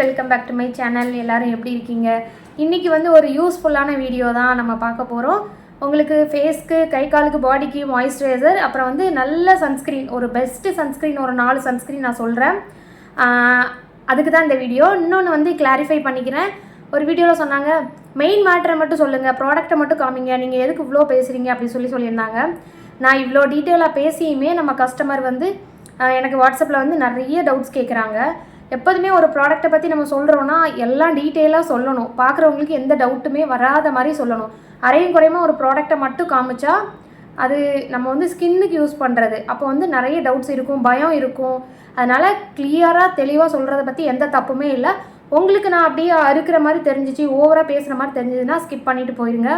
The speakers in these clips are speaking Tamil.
Welcome back to my channel. எல்லாரும் எப்படி இருக்கீங்க? இன்றைக்கி வந்து ஒரு யூஸ்ஃபுல்லான வீடியோ தான் நம்ம பார்க்க போகிறோம் உங்களுக்கு ஃபேஸ்க்கு கை காலுக்கு பாடிக்கு மாய்ஸ்சரைசர் அப்புறம் வந்து நல்ல சன்ஸ்க்ரீன் ஒரு பெஸ்ட்டு சன்ஸ்க்ரீன் ஒரு நாலு சன்ஸ்க்ரீன் நான் சொல்கிறேன் அதுக்கு தான் இந்த வீடியோ இன்னொன்று வந்து கிளாரிஃபை பண்ணிக்கிறேன். ஒரு வீடியோவில் சொன்னாங்க மெயின் மேட்டரை மட்டும் சொல்லுங்கள் ப்ராடக்ட்டை மட்டும் காமிங்க. நீங்கள் எதுக்கு இவ்வளோ பேசுகிறீங்க அப்படின்னு சொல்லி சொல்லியிருந்தாங்க. நான் இவ்வளோ டீட்டெயிலாக பேசியுமே நம்ம கஸ்டமர் வந்து எனக்கு வாட்ஸ்அப்பில் வந்து நிறைய டவுட்ஸ் கேட்குறாங்க எப்போதுமே ஒரு ப்ராடக்ட்டை பற்றி நம்ம சொல்கிறோன்னா எல்லாம் டீட்டெயிலாக சொல்லணும். பார்க்குறவங்களுக்கு எந்த டவுட்டுமே வராத மாதிரி சொல்லணும். அரையும் குறையுமா ஒரு ப்ராடக்டை மட்டும் காமிச்சா அது நம்ம வந்து ஸ்கின்னுக்கு யூஸ் பண்ணுறது அப்போ வந்து நிறைய டவுட்ஸ் இருக்கும் பயம் இருக்கும். அதனால் கிளியராக தெளிவாக சொல்கிறத பற்றி எந்த தப்புமே இல்லை. உங்களுக்கு நான் அப்படியே அறுக்கிற மாதிரி தெரிஞ்சிச்சு ஓவராக பேசுகிற மாதிரி தெரிஞ்சதுன்னா ஸ்கிப் பண்ணிட்டு போயிருங்க.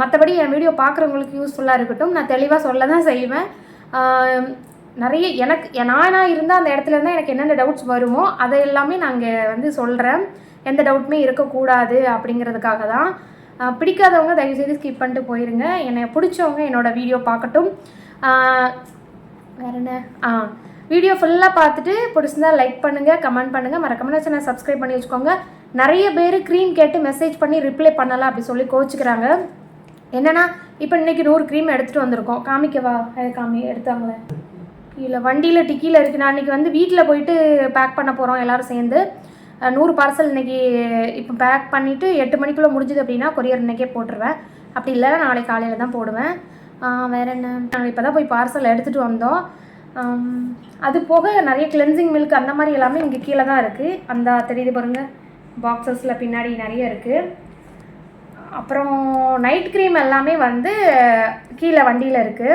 மற்றபடி என் வீடியோ பார்க்குறவங்களுக்கு யூஸ்ஃபுல்லாக இருக்கட்டும். நான் தெளிவாக சொல்ல தான் செய்வேன் நிறைய எனக்கு நானாக இருந்தால் அந்த இடத்துல இருந்தால் எனக்கு என்னென்ன டவுட்ஸ் வருமோ அதை எல்லாமே நாங்கள் வந்து சொல்கிறேன் எந்த டவுட்டுமே இருக்கக்கூடாது அப்படிங்கிறதுக்காக தான். பிடிக்காதவங்க தயவுசெய்து ஸ்கிப் பண்ணிட்டு போயிருங்க. என்னை பிடிச்சவங்க என்னோடய வீடியோ பார்க்கட்டும். வேற என்ன? ஆ வீடியோ ஃபுல்லாக பார்த்துட்டு பிடிச்சிருந்தா லைக் பண்ணுங்கள் கமெண்ட் பண்ணுங்கள் மறக்காம சேனல் சப்ஸ்கிரைப் பண்ணி வச்சுக்கோங்க. நிறைய பேர் க்ரீம் கேட்டு மெசேஜ் பண்ணி ரிப்ளை பண்ணலாம் அப்படி சொல்லி கோச்சிக்கிறாங்க என்னென்னா இப்போ இன்னைக்கு நூறு க்ரீம் எடுத்துகிட்டு வந்திருக்கோம். காமிக்கவா? காமி எடுத்தாங்களே. இல்லை வண்டியில் டிக்கியில் இருக்குது நான் இன்றைக்கி வந்து வீட்டில் போயிட்டு பேக் பண்ண போகிறோம் எல்லோரும் சேர்ந்து. நூறு பார்சல் இன்றைக்கி இப்போ பேக் பண்ணிவிட்டு எட்டு மணிக்குள்ளே முடிஞ்சுது அப்படின்னா கொரியர் இன்றைக்கே போட்டுருவேன். அப்படி இல்லை நாளைக்கு காலையில் தான் போடுவேன். வேறு என்ன? நாங்கள் இப்போ தான் போய் பார்சல் எடுத்துகிட்டு வந்தோம். அது போக நிறைய கிளென்சிங் மில்க் அந்த மாதிரி எல்லாமே இங்கே கீழே தான் இருக்குது அந்த தெரியுது பாருங்கள் பாக்ஸஸில் பின்னாடி நிறைய இருக்குது அப்புறம் நைட் க்ரீம் எல்லாமே வந்து கீழே வண்டியில் இருக்குது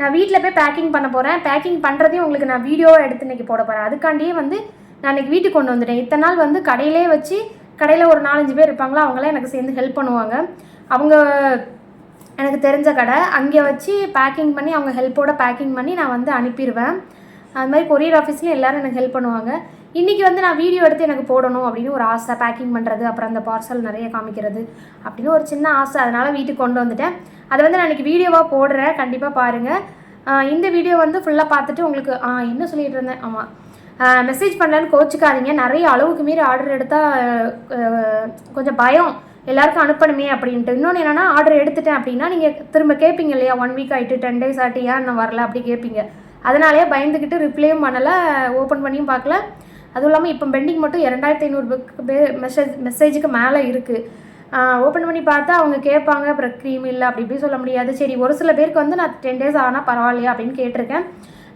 நான் வீட்டில் போய் பேக்கிங் பண்ண போகிறேன் பேக்கிங் பண்ணுறதையும் உங்களுக்கு நான் வீடியோவாக எடுத்து இன்றைக்கி போட போகிறேன் அதுக்காண்டியே வந்து நான் இன்னைக்கு வீட்டுக்கு கொண்டு வந்துட்டேன். இத்தனை நாள் வந்து கடையிலே வச்சு கடையில் ஒரு நாலஞ்சு பேர் இருப்பாங்களா அவங்களாம் எனக்கு சேர்ந்து ஹெல்ப் பண்ணுவாங்க. அவங்க எனக்கு தெரிஞ்ச கடை. அங்கே வச்சு பேக்கிங் பண்ணி அவங்க ஹெல்ப்போட பேக்கிங் பண்ணி நான் வந்து அனுப்பிடுவேன் அது மாதிரி கொரியர் ஆஃபீஸ்லேயும் எல்லோரும் எனக்கு ஹெல்ப் பண்ணுவாங்க. இன்றைக்கி வந்து நான் வீடியோ எடுத்து எனக்கு போடணும் அப்படின்னு ஒரு ஆசை. பேக்கிங் பண்ணுறது அப்புறம் அந்த பார்சல் நிறைய காமிக்கிறது அப்படின்னு ஒரு சின்ன ஆசை. அதனால் வீட்டுக்கு கொண்டு வந்துட்டேன். அதை வந்து நான் இன்றைக்கி வீடியோவாக போடுறேன். கண்டிப்பாக பாருங்கள் இந்த வீடியோ வந்து ஃபுல்லாக பார்த்துட்டு உங்களுக்கு ஆஹ் என்ன சொல்லிகிட்டு இருந்தேன்? ஆமாம் மெசேஜ் பண்ணலன்னு கோச்சிக்காதீங்க. நிறைய அளவுக்கு மீறி ஆர்டர் எடுத்தால் கொஞ்சம் பயம். எல்லாருக்கும் அனுப்பணுமே அப்படின்ட்டு. இன்னொன்று என்னென்னா ஆர்டர் எடுத்துட்டேன் அப்படின்னா நீங்கள் திரும்ப கேட்பீங்க இல்லையா? ஒன் வீக் ஆகிட்டு டென் டேஸ் ஆகிட்டு ஏன் இன்னும் வரல அப்படி கேட்பீங்க அதனாலே பயந்துக்கிட்டு ரிப்ளையும் பண்ணலை ஓப்பன் பண்ணியும் பார்க்கல. அதுவும் இல்லாமல் இப்போ பெண்டிங் மட்டும் இரண்டாயிரத்தி ஐநூறு பேர் மெசேஜ் மெசேஜுக்கு மேலே இருக்குது ஓப்பன் பண்ணி பார்த்தா அவங்க கேட்பாங்க அப்புறம் க்ரீம் இல்லை அப்படி இப்படி சொல்ல முடியாது. சரி ஒரு சில பேருக்கு வந்து நான் டென் டேஸ் ஆனால் பரவாயில்லையா அப்படின்னு கேட்டிருக்கேன்.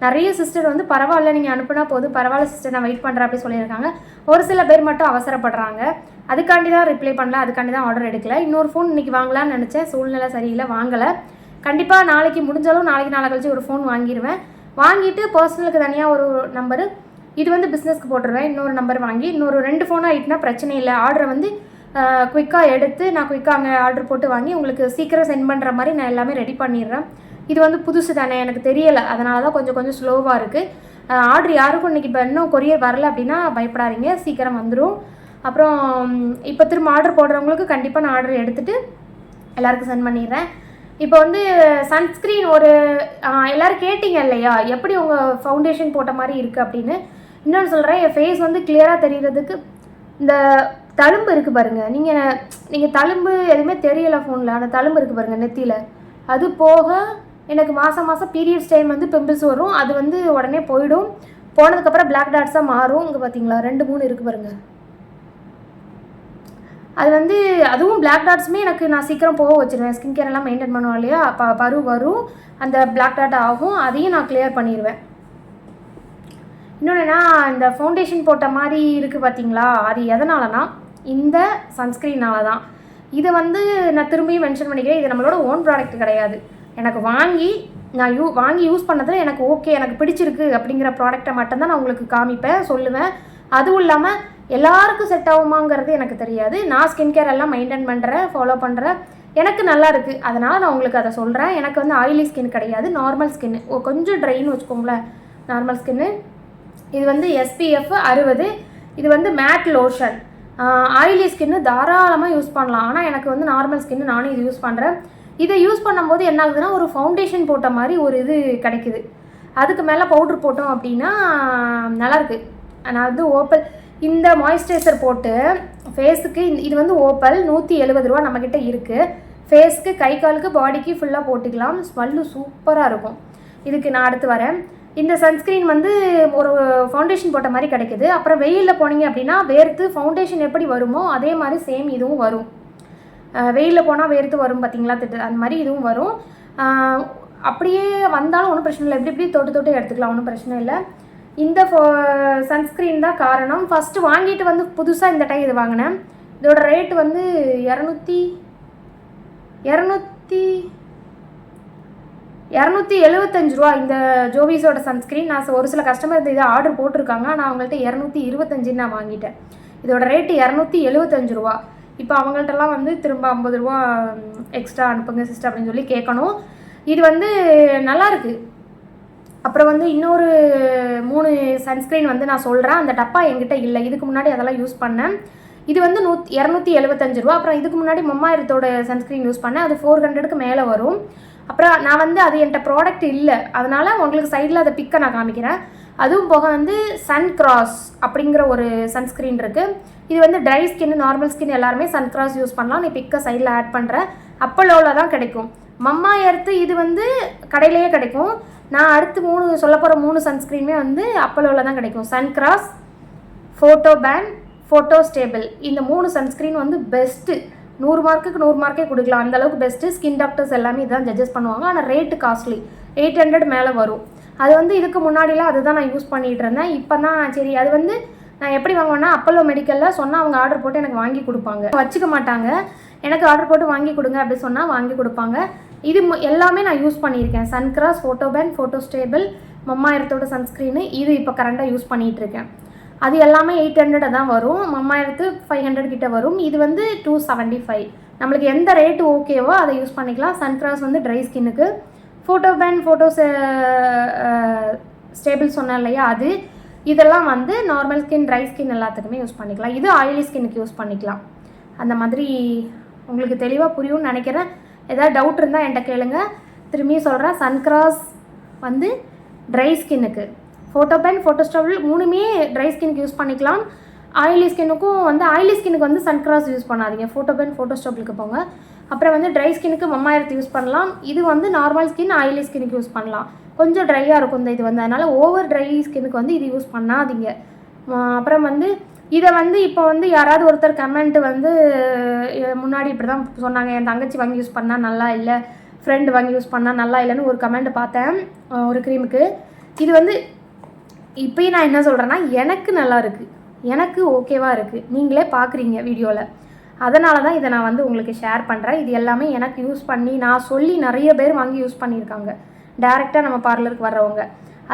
நிறைய சிஸ்டர் வந்து பரவாயில்ல நீங்கள் அனுப்புனா போதும் பரவாயில்ல சிஸ்டர் நான் வெயிட் பண்ணுறேன் அப்படி சொல்லியிருக்காங்க. ஒரு சில பேர் மட்டும் அவசரப்படுறாங்க. அதுக்காண்டி தான் ரிப்ளை பண்ணல அதுக்காண்டி தான் ஆர்டர் எடுக்கல. இன்னொரு ஃபோன் இன்றைக்கி வாங்கலாம்னு நினச்சேன். சூழ்நிலை சரியில்லை வாங்கலை. கண்டிப்பாக நாளைக்கு முடிஞ்சாலும் நாளைக்கு நாளை கழிச்சு ஒரு ஃபோன் வாங்கிடுவேன் வாங்கிட்டு பர்சனலுக்கு தனியாக ஒரு நம்பரு இது வந்து பிஸ்னஸ்க்கு போட்டுருவேன். இன்னொரு நம்பர் வாங்கி இன்னொரு ரெண்டு ஃபோன் ஆகிட்டுனா பிரச்சனை இல்லை. ஆர்டரை வந்து குயிக்காக எடுத்து நான் குயிக்காக அங்கே ஆர்டர் போட்டு வாங்கி உங்களுக்கு சீக்கிரம் சென்ட் பண்ணுற மாதிரி நான் எல்லாமே ரெடி பண்ணிடுறேன். இது வந்து புதுசு தானே எனக்கு தெரியலை. அதனால தான் கொஞ்சம் கொஞ்சம் ஸ்லோவாக இருக்குது ஆர்டர் யாருக்கும் இன்றைக்கி இப்போ இன்னும் கொரியர் வரல அப்படின்னா பயப்படாதீங்க. சீக்கிரம் வந்துடும் அப்புறம் இப்போ திரும்ப ஆர்டர் போடுறவங்களுக்கு கண்டிப்பாக நான் ஆர்டர் எடுத்துகிட்டு எல்லாருக்கும் சென்ட் பண்ணிடுறேன். இப்போ வந்து சன்ஸ்க்ரீன் ஒரு எல்லோரும் கேட்டிங்க இல்லையா? எப்படி உங்கள் ஃபவுண்டேஷன் போட்ட மாதிரி இருக்குது அப்படின்னு. இன்னொன்று சொல்கிறேன் என் ஃபேஸ் வந்து கிளியராக தெரிகிறதுக்கு இந்த தழும்பு இருக்குது பாருங்கள் நீங்கள் நீங்கள் தழும்பு எதுவுமே தெரியலை ஃபோனில் ஆனால் தழும்பு இருக்குது பாருங்கள் நெத்தியில். அது போக எனக்கு மாதம் மாதம் பீரியட்ஸ் டைம் வந்து பிம்பிள்ஸ் வரும். அது வந்து உடனே போயிடும். போனதுக்கப்புறம் பிளாக் டாட்ஸாக மாறும். இங்கே பார்த்தீங்களா ரெண்டு மூணு இருக்குது பாருங்கள் அது வந்து அதுவும் பிளாக் டாட்ஸுமே எனக்கு நான் சீக்கிரம் போக வச்சிருவேன். ஸ்கின் கேர் எல்லாம் மெயின்டைன் பண்ணுவோம் இல்லையா? ப பரு வரும் அந்த பிளாக் டாட் ஆகும். அதையும் நான் கிளியர் பண்ணிடுவேன் இன்னொன்றுனா இந்த ஃபவுண்டேஷன் போட்ட மாதிரி இருக்குது பார்த்தீங்களா அது எதனாலனா இந்த சன்ஸ்க்ரீனால தான் இதை வந்து நான் திரும்பியும் மென்ஷன் பண்ணிக்கிறேன். இது நம்மளோட ஓன் ப்ராடக்ட் கிடையாது. எனக்கு வாங்கி நான் யூ வாங்கி யூஸ் பண்ணதில் எனக்கு ஓகே எனக்கு பிடிச்சிருக்கு அப்படிங்கிற ப்ராடக்ட்டை மட்டும்தான் நான் உங்களுக்கு காமிப்பேன் சொல்லுவேன். அதுவும் இல்லாமல் எல்லாருக்கும் செட் ஆகுமாங்கிறது எனக்கு தெரியாது. நான் ஸ்கின் கேர் எல்லாம் மெயின்டைன் பண்ணுறேன் ஃபாலோ பண்ணுறேன் எனக்கு நல்லா இருக்குது அதனால் நான் உங்களுக்கு அதை சொல்கிறேன் எனக்கு வந்து ஆயிலி ஸ்கின் கிடையாது. நார்மல் ஸ்கின் கொஞ்சம் ட்ரைன்னு வச்சுக்கோங்களேன். நார்மல் ஸ்கின்னு இது வந்து எஸ்பிஎஃப் அறுபது. இது வந்து மேட் லோஷன் ஆயிலி ஸ்கின்னு தாராளமாக யூஸ் பண்ணலாம். ஆனால் எனக்கு வந்து நார்மல் ஸ்கின்னு நானும் இது யூஸ் பண்ணுறேன் இதை யூஸ் பண்ணும்போது என்ன ஆகுதுன்னா ஒரு ஃபவுண்டேஷன் போட்ட மாதிரி ஒரு இது கிடைக்குது. அதுக்கு மேலே பவுட்ரு போட்டோம் அப்படின்னா நல்லாயிருக்கு நான் வந்து ஓப்பல் இந்த மாய்ஸ்சரைசர் போட்டு ஃபேஸுக்கு இது வந்து ஓப்பல் நூற்றி எழுபது ரூபா நம்மக்கிட்ட இருக்குது ஃபேஸ்க்கு கை காலுக்கு பாடிக்கு ஃபுல்லாக போட்டுக்கலாம். ஸ்மெல்லு சூப்பராக இருக்கும். இதுக்கு நான் அடுத்து வரேன். இந்த சன்ஸ்க்ரீன் வந்து ஒரு ஃபவுண்டேஷன் போட்ட மாதிரி கிடைக்குது. அப்புறம் வெயிலில் போனீங்க அப்படின்னா வேர்த்து ஃபவுண்டேஷன் எப்படி வருமோ அதே மாதிரி சேம் இதுவும் வரும். வெயிலில் போனால் வேர்த்து வரும் பார்த்தீங்களா திட்டு அந்த மாதிரி இதுவும் வரும். அப்படியே வந்தாலும் ஒன்றும் பிரச்சனை இல்லை. எப்படி எப்படி தொட்டு தொட்டு எடுத்துக்கலாம். ஒன்றும் பிரச்சனை இல்லை. இந்த ஃபோ சன்ஸ்க்ரீன் தான் காரணம். ஃபஸ்ட்டு வாங்கிட்டு வந்து புதுசாக இந்த டைம் இது வாங்கினேன். இதோட ரேட்டு வந்து இரநூத்தி இரநூத்தி இரநூத்தி எழுபத்தஞ்சு ரூபா இந்த ஜோவிஸோட சன்ஸ்க்ரீன் நான் ஒரு சில கஸ்டமர் இதை ஆர்டர் போட்டிருக்காங்க. நான் அவங்கள்ட்ட இரநூத்தி இருபத்தஞ்சுன்னு நான் வாங்கிட்டேன். இதோட ரேட்டு இரநூத்தி எழுபத்தஞ்சு ரூபா. இப்போ அவங்கள்ட்டலாம் வந்து திரும்ப ஐம்பது ரூபா எக்ஸ்ட்ரா அனுப்புங்க சிஸ்டர் அப்படின்னு சொல்லி கேட்கணும். இது வந்து நல்லாயிருக்கு அப்புறம் வந்து இன்னொரு மூணு சன்ஸ்க்ரீன் வந்து நான் சொல்கிறேன் அந்த டப்பா என்கிட்ட இல்லை. இதுக்கு முன்னாடி அதெல்லாம் யூஸ் பண்ணேன். இது வந்து நூத் இரநூத்தி எழுபத்தஞ்சு ரூபா. அப்புறம் இதுக்கு முன்னாடி மொம்மாயிரத்தோட சன்ஸ்க்ரீன் யூஸ் பண்ணேன். அது ஃபோர் ஹண்ட்ரடுக்கு மேலே வரும். அப்புறம் நான் வந்து அது என்கிட்ட ப்ராடக்ட் இல்லை. அதனால் உங்களுக்கு சைடில் அதை பிக்கை நான் காமிக்கிறேன். அதுவும் போக வந்து சன் கிராஸ் அப்படிங்கிற ஒரு சன்ஸ்க்ரீன் இருக்குது இது வந்து ட்ரை ஸ்கின் நார்மல் ஸ்கின் எல்லாருமே சன் கிராஸ் யூஸ் பண்ணலாம். நீ பிக்கை சைடில் ஆட் பண்ணுறேன் அப்பலோவில் தான் கிடைக்கும். மம்மா எர்த்து இது வந்து கடையிலேயே கிடைக்கும். நான் அடுத்து மூணு சொல்ல போகிற மூணு சன்ஸ்க்ரீனுமே வந்து அப்பலோவில் தான் கிடைக்கும். Suncros photo pan Photostable இந்த மூணு சன்ஸ்க்ரீன் வந்து பெஸ்ட்டு நூறு மார்க்குக்கு நூறு மார்க்கே கொடுக்கலாம். அந்த அளவுக்கு பெஸ்ட்டு ஸ்கின் டாக்டர்ஸ் எல்லாமே இதான் ஜட்ஜஸ் பண்ணுவாங்க. ஆனால் ரேட்டு காஸ்ட்லி எயிட் ஹண்ட்ரட் மேலே வரும். அது வந்து இதுக்கு முன்னாடிலாம் அதுதான் நான் யூஸ் பண்ணிகிட்டு இருந்தேன். இப்போ தான் சரி அது வந்து நான் எப்படி வாங்குவேன்னா அப்பல்லோ மெடிக்கலில் சொன்னால் அவங்க ஆர்டர் போட்டு எனக்கு வாங்கி கொடுப்பாங்க. வச்சுக்க மாட்டாங்க. எனக்கு ஆர்டர் போட்டு வாங்கி கொடுங்க அப்படி சொன்னால் வாங்கி கொடுப்பாங்க. இது எல்லாமே நான் யூஸ் பண்ணியிருக்கேன். Suncros photo pan Photostable மம்மாயிரத்தோட சன்ஸ்க்ரீனு இது இப்போ கரண்டாக யூஸ் பண்ணிகிட்டு இருக்கேன். அது எல்லாமே எயிட் ஹண்ட்ரட் தான் வரும். மம்மாயிரத்து ஃபைவ் ஹண்ட்ரட் கிட்ட வரும். இது வந்து டூ செவன்ட்டி ஃபைவ் நம்மளுக்கு எந்த ரேட்டு ஓகேவோ அதை யூஸ் பண்ணிக்கலாம். சன்கிராஸ் வந்து ட்ரை ஸ்கின்னுக்கு ஃபோட்டோ பேன் ஃபோட்டோஸ் ஸ்டேபிள் சொன்னேன் இல்லையா? அது. இதெல்லாம் வந்து நார்மல் ஸ்கின் ட்ரை ஸ்கின் எல்லாத்துக்குமே யூஸ் பண்ணிக்கலாம். இது ஆயிலி ஸ்கின்னுக்கு யூஸ் பண்ணிக்கலாம். அந்த மாதிரி உங்களுக்கு தெளிவாக புரியும்னு நினைக்கிறேன். ஏதாவது டவுட் இருந்தால் என்கிட்ட கேளுங்க. திரும்பியும் சொல்கிறேன் சன்க்ராஸ் வந்து ட்ரை ஸ்கின்னுக்கு ஃபோட்டோ பென் ஃபோட்டோ ஸ்டபிள் மூணுமே ட்ரை ஸ்கின்னுக்கு யூஸ் பண்ணிக்கலாம். ஆயிலி ஸ்கின்னுக்கும் வந்து ஆயிலி ஸ்கின்னுக்கு வந்து சன்கிராஸ் யூஸ் பண்ணாதீங்க. ஃபோட்டோ பேன் ஃபோட்டோ ஸ்டபிளுக்கு போங்க. அப்புறம் வந்து ட்ரை ஸ்கின்னுக்கு மம்மாயிரத்து யூஸ் பண்ணலாம். இது வந்து நார்மல் ஸ்கின் ஆயிலி ஸ்கின்னுக்கு யூஸ் பண்ணலாம். கொஞ்சம் ட்ரையாக இருக்கும் இந்த இது வந்து. அதனால் ஓவர் ட்ரை ஸ்கின்னுக்கு வந்து இது யூஸ் பண்ணாதீங்க. அப்புறம் வந்து இதை வந்து இப்போ வந்து யாராவது ஒருத்தர் கமெண்ட் வந்து முன்னாடி இப்படி தான் சொன்னாங்க. என் தங்கச்சி வாங்கி யூஸ் பண்ணால் நல்லா இல்லை. ஃப்ரெண்டு வாங்கி யூஸ் பண்ணால் நல்லா இல்லைன்னு ஒரு கமெண்ட் பார்த்தேன். ஒரு க்ரீமுக்கு இது வந்து இப்போயும் நான் என்ன சொல்கிறேன்னா எனக்கு நல்லா இருக்குது எனக்கு ஓகேவாக இருக்குது நீங்களே பார்க்குறீங்க வீடியோவில் அதனால தான் இதை நான் வந்து உங்களுக்கு ஷேர் பண்ணுறேன் இது எல்லாமே எனக்கு யூஸ் பண்ணி நான் சொல்லி நிறைய பேர் வாங்கி யூஸ் பண்ணியிருக்காங்க. டேரெக்டாக நம்ம பார்லருக்கு வர்றவங்க.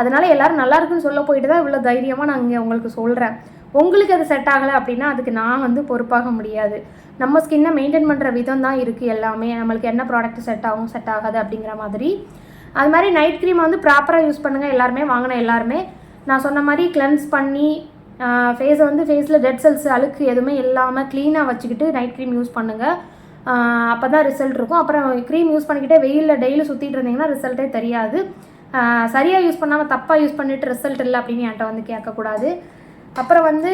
அதனால் எல்லோரும் நல்லாயிருக்குன்னு சொல்ல போயிட்டு தான் இவ்வளோ தைரியமாக நான் இங்கே உங்களுக்கு சொல்கிறேன் உங்களுக்கு அது செட் ஆகலை அப்படின்னா அதுக்கு நான் வந்து பொறுப்பாக முடியாது. நம்ம ஸ்கின்னை மெயின்டைன் பண்ணுற விதம் தான் இருக்குது எல்லாமே. நம்மளுக்கு என்ன ப்ராடக்ட் செட் ஆகும் செட் ஆகாது அப்படிங்கிற மாதிரி. அது மாதிரி நைட் க்ரீம் வந்து ப்ராப்பராக யூஸ் பண்ணுங்கள் எல்லாருமே வாங்கின எல்லாருமே. நான் சொன்ன மாதிரி கிளென்ஸ் பண்ணி ஃபேஸை வந்து ஃபேஸில் டெட் செல்ஸ் அழுக்கு எதுவுமே இல்லாமல் க்ளீனாக வச்சுக்கிட்டு நைட் க்ரீம் யூஸ் பண்ணுங்கள் அப்போ தான் ரிசல்ட் இருக்கும். அப்புறம் க்ரீம் யூஸ் பண்ணிக்கிட்டே வெயிலில் டெய்லி சுற்றிட்டு இருந்தீங்கன்னா ரிசல்ட்டே தெரியாது. சரியாக யூஸ் பண்ணாமல் தப்பாக யூஸ் பண்ணிட்டு ரிசல்ட் இல்லை அப்படின்னு என்கிட்ட வந்து கேட்கக்கூடாது. அப்புறம் வந்து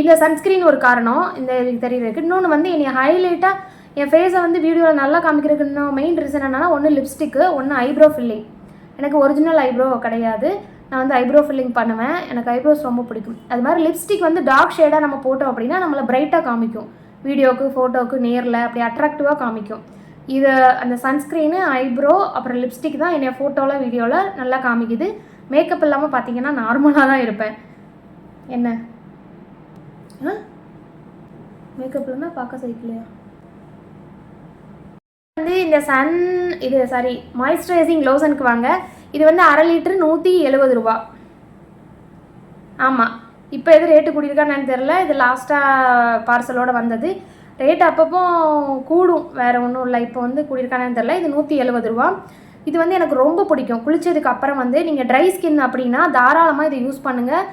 இந்த சன்ஸ்க்ரீன் ஒரு காரணம். இந்த இதுக்கு தெரியறதுக்கு. இன்னொன்று வந்து என்னை ஹைலைட்டாக என் ஃபேஸை வந்து வீடியோவில் நல்லா காமிக்கிறதுக்கு இன்னும் மெயின் ரீசன் என்னென்னா ஒன்று லிப்ஸ்டிக்கு ஒன்று ஐப்ரோ ஃபில்லிங் எனக்கு ஒரிஜினல் ஐப்ரோ கிடையாது. நான் வந்து ஐப்ரோ ஃபில்லிங் பண்ணுவேன். எனக்கு ஐப்ரோஸ் ரொம்ப பிடிக்கும். அது மாதிரி லிப்ஸ்டிக் வந்து டார்க் ஷேடாக நம்ம போட்டோம் அப்படின்னா நம்மளை பிரைட்டாக காமிக்கும். வீடியோக்கு ஃபோட்டோக்கு நேரில் அப்படி அட்ராக்டிவாக காமிக்கும். இது அந்த சன்ஸ்க்ரீனு ஐப்ரோ அப்புறம் லிப்ஸ்டிக் தான் என்னை ஃபோட்டோவில் வீடியோவில் நல்லா காமிக்குது. மேக்கப் இல்லாமல் பார்த்தீங்கன்னா நார்மலாக தான் இருப்பேன். என்ன? ஆ? மேக்கப் இல்லாமல் பார்க்க சைக்கிளையா வந்து இந்த சன் இது சாரி மாய்ஸ்சரைசிங் லோசனுக்கு வாங்க. இது வந்து அரை லிட்டரு நூற்றி எழுபது ரூபா. ஆமாம் இப்போ எது ரேட்டு கூட்டியிருக்கான்னு தெரில இது லாஸ்ட்டாக பார்சலோட வந்தது. ரேட் அப்பப்போ கூடும். வேறு ஒன்றும் இல்லை. இப்போ வந்து கூட்டியிருக்கானு தெரில இது நூற்றி எழுபது ரூபா. இது வந்து எனக்கு ரொம்ப பிடிக்கும். குளித்ததுக்கு அப்புறம் வந்து நீங்கள் ட்ரை ஸ்கின் அப்படின்னா தாராளமாக இதை யூஸ் பண்ணுங்கள்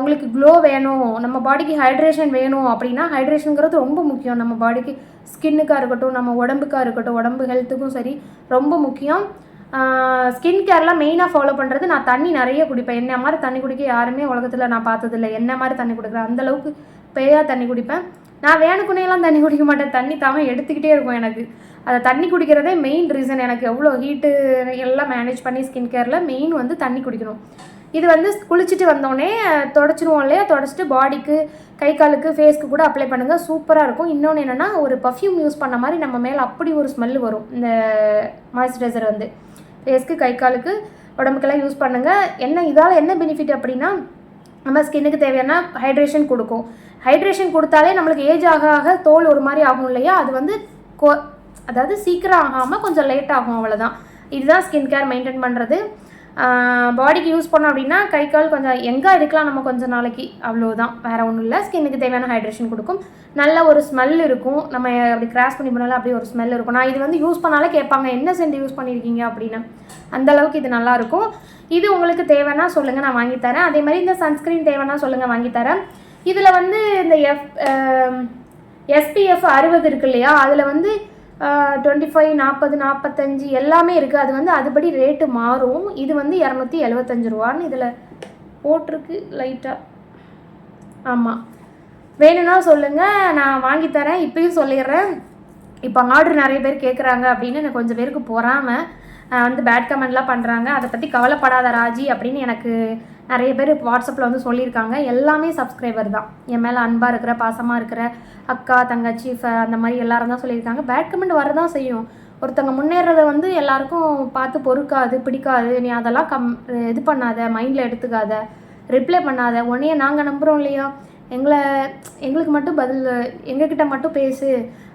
உங்களுக்கு க்ளோ வேணும். நம்ம பாடிக்கு ஹைட்ரேஷன் வேணும் அப்படின்னா ஹைட்ரேஷனுங்கிறது ரொம்ப முக்கியம். நம்ம பாடிக்கு ஸ்கின்னுக்காக இருக்கட்டும் நம்ம உடம்புக்காக இருக்கட்டும் உடம்பு ஹெல்த்துக்கும் சரி ரொம்ப முக்கியம். ஸ்கின் கேர்லாம் மெயினாக ஃபாலோ பண்ணுறது நான் தண்ணி நிறைய குடிப்பேன். என்ன மாதிரி தண்ணி குடிக்க யாருமே உலகத்தில் நான் பார்த்ததில்ல. என்ன மாதிரி தண்ணி குடிக்கிறேன்? அந்தளவுக்கு பேயாக தண்ணி குடிப்பேன். நான் வேணுக்குனையெல்லாம் தண்ணி குடிக்க மாட்டேன். தண்ணி தாம எடுத்துக்கிட்டே இருக்கும் எனக்கு. அதை தண்ணி குடிக்கிறதே மெயின் ரீசன் எனக்கு எவ்வளோ ஹீட்டு எல்லாம் மேனேஜ் பண்ணி ஸ்கின் கேரில் மெயின் வந்து தண்ணி குடிக்கணும். இது வந்து குளிச்சுட்டு வந்தோடனே தொடச்சிருவோம் இல்லையா? தொடச்சிட்டு பாடிக்கு கை காலுக்கு ஃபேஸ்க்கு கூட அப்ளை பண்ணுங்கள் சூப்பராக இருக்கும். இன்னொன்று என்னென்னா ஒரு பர்ஃப்யூம் யூஸ் பண்ண மாதிரி நம்ம மேலே அப்படி ஒரு ஸ்மெல் வரும். இந்த மாய்ஸ்சரைசர் வந்து. ஃபேஸ்க்கு கை காலுக்கு உடம்புக்கெல்லாம் யூஸ் பண்ணுங்கள் என்ன இதால் என்ன பெனிஃபிட் அப்படின்னா நம்ம ஸ்கின்னுக்கு தேவையான ஹைட்ரேஷன் கொடுக்கும். ஹைட்ரேஷன் கொடுத்தாலே நம்மளுக்கு ஏஜ் ஆக ஆக தோல் ஒரு மாதிரி ஆகும் இல்லையா? அது வந்து கோ அதாவது சீக்கிரம் ஆகாமல் கொஞ்சம் லேட் ஆகும் அவ்வளோதான் இதுதான் ஸ்கின் கேர் மெயின்டைன் பண்ணுறது பாடிக்கு யூஸ் பண்ணோம் அப்படின்னா கை கால் கொஞ்சம் எங்கே இருக்கலாம் நம்ம கொஞ்சம் நாளைக்கு? அவ்வளோதான் வேறு ஒன்றும் இல்லை. ஸ்கின்னுக்கு தேவையான ஹைட்ரேஷன் கொடுக்கும். நல்ல ஒரு ஸ்மெல் இருக்கும். நம்ம அப்படி கிராஸ் பண்ணி போனாலும் அப்படியே ஒரு ஸ்மெல் இருக்கும். நான் இது வந்து யூஸ் பண்ணாலே கேட்பாங்க என்ன சென்ட் யூஸ் பண்ணியிருக்கீங்க அப்படின்னு. அந்தளவுக்கு இது நல்லாயிருக்கும் இது உங்களுக்கு தேவைன்னா சொல்லுங்கள் நான் வாங்கித்தரேன் அதே மாதிரி இந்த சன்ஸ்க்ரீன் தேவைன்னா சொல்லுங்கள் வாங்கித்தரேன் இதில் வந்து இந்த எஃப் எஸ்பிஎஃப் அறுபது இருக்கு இல்லையா? அதில் வந்து டுவெண்ட்டி ஃபைவ் நாற்பது நாற்பத்தஞ்சு எல்லாமே இருக்குது அது வந்து அதுபடி ரேட்டு மாறும். இது வந்து இரநூத்தி எழுபத்தஞ்சு ரூபான்னு இதில் போட்டிருக்கு லைட்டாக ஆமாம் வேணும்னா சொல்லுங்கள் நான் வாங்கித்தரேன் இப்பயும் சொல்லிடுறேன். இப்போ ஆர்டர் நிறைய பேர் கேட்குறாங்க அப்படின்னு எனக்கு கொஞ்சம் பேருக்கு பொறாமல் வந்து பேட் கமெண்ட்லாம் பண்ணுறாங்க அதை பற்றி கவலைப்படாத ராஜி அப்படின்னு எனக்கு நிறைய பேர் வாட்ஸ்அப்பில் வந்து சொல்லியிருக்காங்க. எல்லாமே சப்ஸ்கிரைபர் தான். என் மேலே அன்பாக இருக்கிற பாசமாக இருக்கிற அக்கா தங்கச்சி ஃப அந்த மாதிரி எல்லாரும் தான் சொல்லியிருக்காங்க. பேட் கமெண்ட் வரதான் செய்யும். ஒருத்தங்க முன்னேறத வந்து எல்லாருக்கும் பார்த்து பொறுக்காது பிடிக்காது. நீ அதெல்லாம் கம் இது பண்ணாத மைண்டில் எடுத்துக்காத. ரிப்ளை பண்ணாத. உன்னையே நாங்கள் நம்புகிறோம் இல்லையா? எங்களை எங்களுக்கு மட்டும் பதில் எங்ககிட்ட மட்டும் பேசு.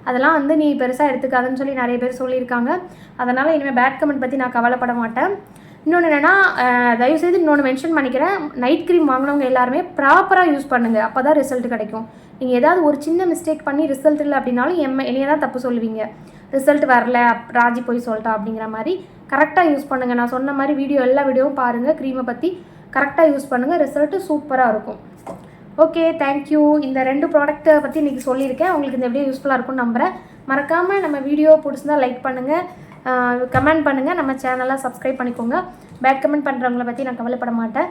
அதெல்லாம் வந்து நீ பெருசாக எடுத்துக்காதுன்னு சொல்லி நிறைய பேர் சொல்லியிருக்காங்க. அதனால் இனிமேல் பேட் கமெண்ட் பற்றி நான் கவலைப்பட மாட்டேன். இன்னொன்று என்னென்னா தயவுசெய்து இன்னொன்று மென்ஷன் பண்ணிக்கிறேன். நைட் க்ரீம் வாங்கினவங்க எல்லாருமே ப்ராப்பராக யூஸ் பண்ணுங்கள் அப்போ தான் ரிசல்ட் கிடைக்கும். நீங்கள் ஏதாவது ஒரு சின்ன மிஸ்டேக் பண்ணி ரிசல்ட் இல்லை அப்படின்னாலும் எம் என்னையே தான் தப்பு சொல்லுவீங்க. ரிசல்ட் வரல ராஜி போய் சொல்லிட்டா அப்படிங்கிற மாதிரி கரெக்டாக யூஸ் பண்ணுங்கள் நான் சொன்ன மாதிரி வீடியோ எல்லா வீடியோவும் பாருங்கள் க்ரீமை பற்றி கரெக்டாக யூஸ் பண்ணுங்கள் ரிசல்ட்டு சூப்பராக இருக்கும். ஓகே தேங்க்யூ இந்த ரெண்டு ப்ராடக்ட்டை பற்றி இன்றைக்கி சொல்லியிருக்கேன். உங்களுக்கு இந்த வீடியோ யூஸ்ஃபுல்லாக இருக்கும்னு நம்புகிறேன் மறக்காமல் நம்ம வீடியோ பிடிச்சிருந்தா லைக் பண்ணுங்கள் கமெண்ட் பண்ணுங்கள் நம்ம சேனலை சப்ஸ்கிரைப் பண்ணிக்கோங்க. பேட் கமெண்ட் பண்ணுறவங்கள பற்றி நான் கவலைப்பட மாட்டேன்.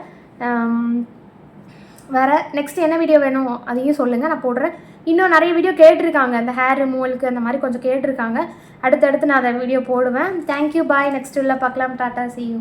வேறு நெக்ஸ்ட் என்ன வீடியோ வேணும் அதையும் சொல்லுங்கள் நான் போடுறேன். இன்னும் நிறைய வீடியோ கேட்டிருக்காங்க. இந்த ஹேர் ரிமூவலுக்கு அந்த மாதிரி கொஞ்சம் கேட்டிருக்காங்க. அடுத்தடுத்து நான் அதை வீடியோ போடுவேன். தேங்க்யூ பாய் நெக்ஸ்ட் உள்ள பார்க்கலாம். Tata C you